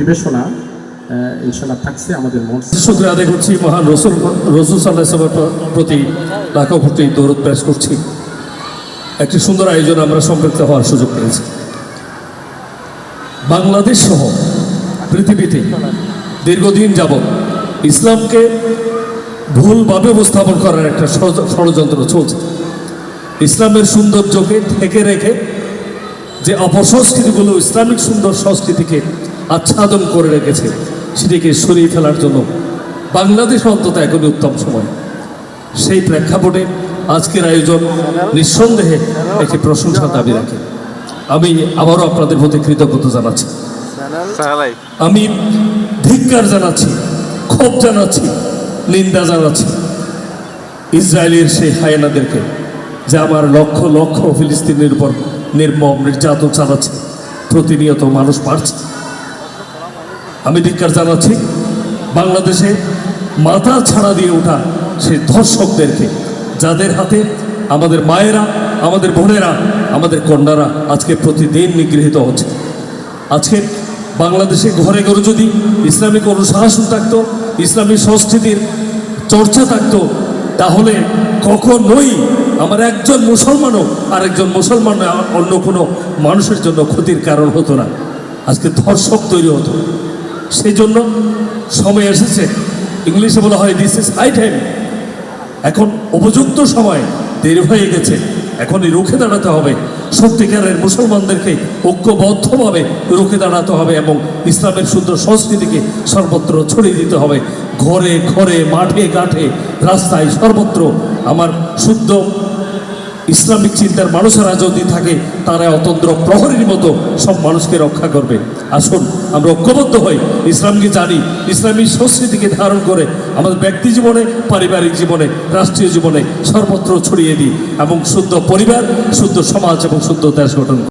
পরিবেশনা ইনশাল্লাহ থাকছে আমাদের মন শুক্র আদায় করছি। মহান রসুল রসুল সাল্লাহ প্রতি লাখো কোটি দৌড় প্রয়াস করছি। একটি সুন্দর আয়োজন আমরা সম্পৃক্ত হওয়ার সুযোগ পেয়েছি। বাংলাদেশ সহ পৃথিবীতে দীর্ঘদিন যাবৎ ইসলামকে ভুলভাবে উপস্থাপন করার একটা ষড়যন্ত্র চলছে। ইসলামের সৌন্দর্যকে ঢেকে রেখে যে অপসংস্কৃতিগুলো ইসলামিক সুন্দর সংস্কৃতিকে আচ্ছাদন করে রেখেছে সেটিকে সরিয়ে ফেলার জন্য বাংলাদেশ অন্তত এখনই উত্তম সময়। সেই প্রেক্ষাপটে আজকের আয়োজন নিঃসন্দেহে একটি প্রশংসা দাবি রাখে। আমি আবারও আপনাদের প্রতি কৃতজ্ঞতা জানাচ্ছি। আমি ধিক্কার জানাচ্ছি ক্ষোভ জানাচ্ছি নিন্দা জানাচ্ছি ইসরায়েলের সেই হায়নাদেরকে যে আমার লক্ষ লক্ষ ফিলিস্তিনের উপর নির্মম, নির্যাতন চালাচ্ছে, প্রতিনিয়ত মানুষ মারছে আমি ধিক্কার জানাচ্ছি, বাংলাদেশে মাথা ছাড়া দিয়ে ওঠা সেই ধর্ষকদেরকে, যাদের হাতে আমাদের মায়েরা, আমাদের বোনেরা, আমাদের কন্যারা আজকে প্রতিদিন নিগৃহীত হচ্ছে। আজকে বাংলাদেশে ঘরে ঘরে যদি ইসলামিক অনুশাসন থাকতো, ইসলামী সংস্কৃতির চর্চা থাকতো তাহলে কখনোই আমার একজন মুসলমানও আর একজন মুসলমান অন্য কোনো মানুষের জন্য ক্ষতির কারণ হতো না। আজকে ধর্ষক তৈরি হতো। সেই জন্য সময় এসেছে, ইংলিশে বলা হয় দিস ইজ হাই টাইম এখন উপযুক্ত সময় দেরি হয়ে গেছে। এখনই রুখে দাঁড়াতে হবে। সত্যিকারের মুসলমানদেরকে ঐক্যবদ্ধভাবে রুখে দাঁড়াতে হবে এবং ইসলামের সুন্দর সংস্কৃতিকে সর্বত্র ছড়িয়ে দিতে হবে। ঘরে ঘরে, মাঠে ঘাটে, রাস্তায় সর্বত্র আমার শুদ্ধ ইসলামিক চিন্তার মানুষেরা যদি থাকে, তারা অতন্ত্র প্রহরীর মতো সব মানুষকে রক্ষা করবে। আসুন, আমরা ঐক্যবদ্ধ হই। ইসলামকে জানি, ইসলামী সংস্কৃতিকে ধারণ করে আমাদের ব্যক্তি জীবনে, পারিবারিক জীবনে, রাষ্ট্রীয় জীবনে সর্বত্র ছড়িয়ে দিই এবং শুদ্ধ পরিবার, শুদ্ধ সমাজ এবং শুদ্ধ দেশ গঠন